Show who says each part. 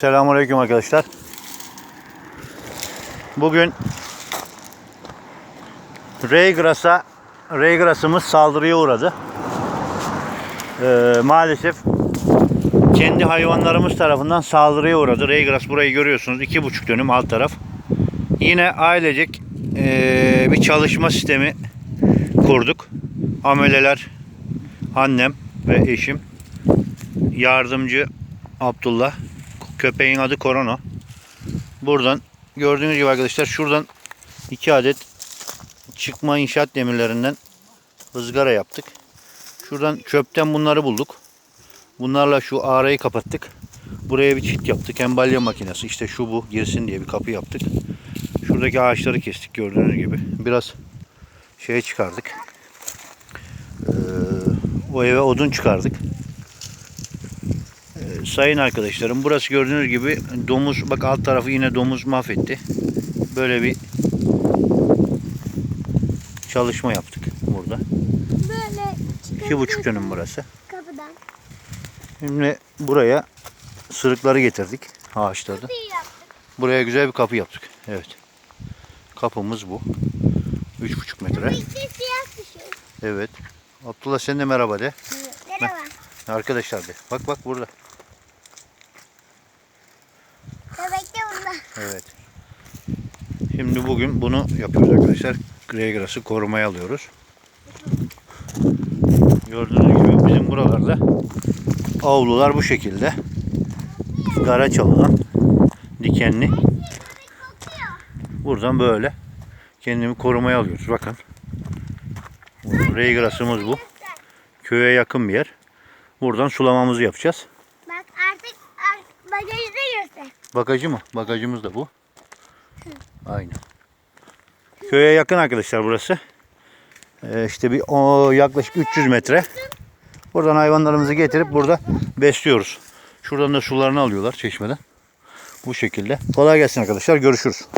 Speaker 1: Selamünaleyküm arkadaşlar. Bugün Raygras'a Raygras'ımız saldırıya uğradı. Ee, maalesef kendi hayvanlarımız tarafından saldırıya uğradı. Raygras burayı görüyorsunuz. iki buçuk dönüm alt taraf. Yine ailecek ee, bir çalışma sistemi kurduk. Ameleler, annem ve eşim, yardımcı Abdullah, köpeğin adı Korona. Buradan gördüğünüz gibi arkadaşlar şuradan iki adet çıkma inşaat demirlerinden ızgara yaptık. Şuradan çöpten bunları bulduk. Bunlarla şu ağrayı kapattık. Buraya bir çit yaptık. Embalya makinesi. işte şu bu girsin diye bir kapı yaptık. Şuradaki ağaçları kestik gördüğünüz gibi. Biraz şey çıkardık. Ee, o eve odun çıkardık. Sayın arkadaşlarım burası gördüğünüz gibi domuz bak alt tarafı yine domuz mahvetti. Böyle bir çalışma yaptık burada.
Speaker 2: Böyle
Speaker 1: İki buçuk dönüm burası.
Speaker 2: kapıdan.
Speaker 1: Şimdi buraya sırıkları getirdik
Speaker 2: yaptık.
Speaker 1: Buraya güzel bir kapı yaptık. Evet. Kapımız bu. Üç buçuk metre.
Speaker 2: Şey.
Speaker 1: Evet. Abdullah sen de merhaba de.
Speaker 2: Merhaba.
Speaker 1: Arkadaşlar de. Bak bak burada.
Speaker 2: Bebek de burada.
Speaker 1: Evet. Şimdi bugün bunu yapıyoruz arkadaşlar. Greygrass'ı korumaya alıyoruz. Gördüğünüz gibi bizim buralarda avlular bu şekilde. Gara çalınan dikenli. Buradan böyle kendimi korumaya alıyoruz. Bakın. Reygras'ımız bu. Köye yakın bir yer. Buradan sulamamızı yapacağız.
Speaker 2: Bagajı da göster.
Speaker 1: Bagajı mı? Bagajımız da bu. Aynen. Köye yakın arkadaşlar burası. Ee, işte bir o, yaklaşık 300 metre. Buradan hayvanlarımızı getirip burada besliyoruz. Şuradan da sularını alıyorlar çeşmeden. Bu şekilde. Kolay gelsin arkadaşlar. Görüşürüz.